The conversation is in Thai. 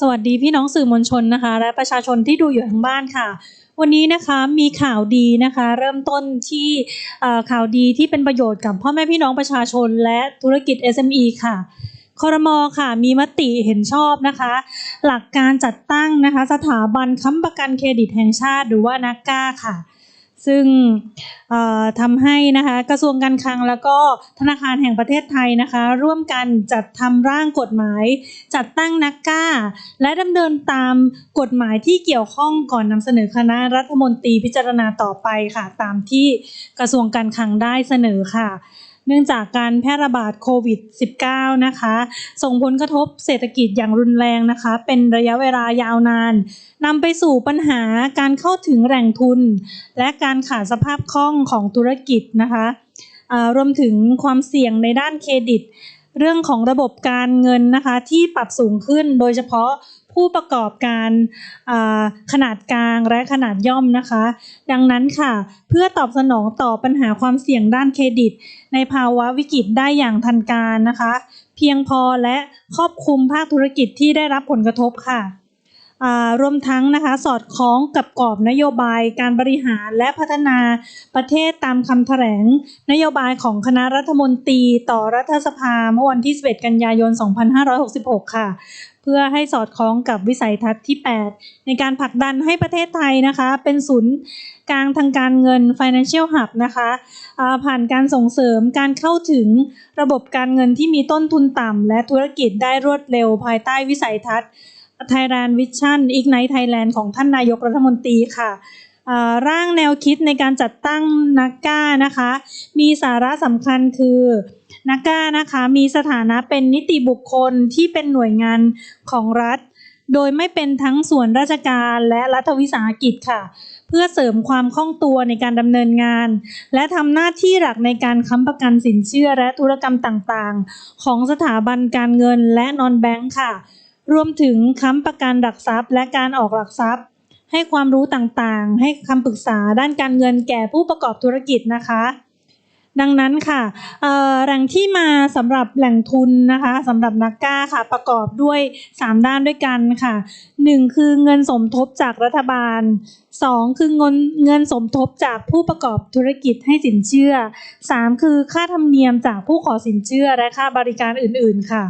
สวัสดีพี่น้องสื่อมวลชนนะคะ และประชาชนที่ดูอยู่ทางบ้านค่ะ วันนี้นะคะมีข่าวดีนะคะ เริ่มต้นที่ข่าวดีที่เป็นประโยชน์กับพ่อแม่พี่น้องประชาชน และธุรกิจ SME ค่ะคอรมอค่ะมีมติเห็นชอบนะคะ หลักการจัดตั้งนะคะ สถาบันค้ำประกันเครดิตแห่งชาติหรือว่านักก้าค่ะ ซึ่งทำให้นะคะกระทรวงการคลังแล้วก็ธนาคารแห่งประเทศไทยนะคะ ร่วมกันจัดทำร่างกฎหมาย จัดตั้งนักก้า และดำเนินตามกฎหมายที่เกี่ยวข้องก่อนนำเสนอคณะรัฐมนตรีพิจารณาต่อไปค่ะ ตามที่กระทรวงการคลังได้เสนอค่ะ เนื่องจากการแพร่ระบาดโควิด -19 นะคะ ส่งผลกระทบเศรษฐกิจอย่างรุนแรงนะคะ เป็นระยะเวลายาวนานนำไปสู่ปัญหาการเข้าถึงแหล่งทุน และการขาดสภาพคล่องของธุรกิจนะคะรวมถึงความเสี่ยงในด้านเครดิต เรื่องของระบบการเงินนะคะที่ปรับสูงขึ้นโดยเฉพาะ ผู้ประกอบการขนาดกลางและขนาดย่อมนะคะ ดังนั้นค่ะ เพื่อตอบสนองต่อปัญหาความเสี่ยงด้านเครดิต ในภาวะวิกฤตได้อย่างทันการนะคะ เพียงพอและครอบคลุมภาคธุรกิจที่ได้รับผลกระทบค่ะ รวมทั้งนะคะสอดคล้องกับกรอบนโยบายการบริหารและพัฒนาประเทศตามคำแถลงนโยบายของคณะรัฐมนตรีต่อรัฐสภาเมื่อวันที่ 11 กันยายน 2566 ค่ะ เพื่อให้สอดคล้องกับวิสัยทัศน์ที่ 8 ในการผลักดันให้ประเทศไทยนะคะ เป็นศูนย์กลางทางการเงิน financial hub นะคะผ่านการส่งเสริมการเข้าถึงระบบการเงินที่มีต้นทุนต่ำและธุรกิจได้รวดเร็วภายใต้วิสัยทัศน์ Thailand Vision Ignite Thailand ของท่านนายกรัฐมนตรีค่ะร่างแนวคิดในการจัดตั้งนักก้านะคะ มีสาระสำคัญคือนักก้านะคะมีสถานะเป็นนิติบุคคลที่เป็นหน่วยงานของรัฐ โดยไม่เป็นทั้งส่วนราชการและรัฐวิสาหกิจค่ะ เพื่อเสริมความคล่องตัวในการดำเนินงาน และทำหน้าที่หลักในการค้ำประกันสินเชื่อและธุรกรรมต่างๆ ของสถาบันการเงินและนอนแบงค์ค่ะ รวมถึงค้ำประกันหลักทรัพย์ และการออกหลักทรัพย์ ให้ความรู้ต่างๆ ให้คำปรึกษาด้านการเงินแก่ผู้ประกอบธุรกิจนะคะ ดังนั้นค่ะแหล่งที่มาสำหรับแหล่งทุนนะคะสำหรับนักกล้าค่ะประกอบด้วย 3 ด้านด้วยกันค่ะ 1 คือเงินสมทบจากรัฐบาล 2 คือเงินเงินสมทบจากผู้ประกอบธุรกิจให้สินเชื่อ 3 คือค่าธรรมเนียมจากผู้ขอสินเชื่อและค่าบริการอื่นๆค่ะ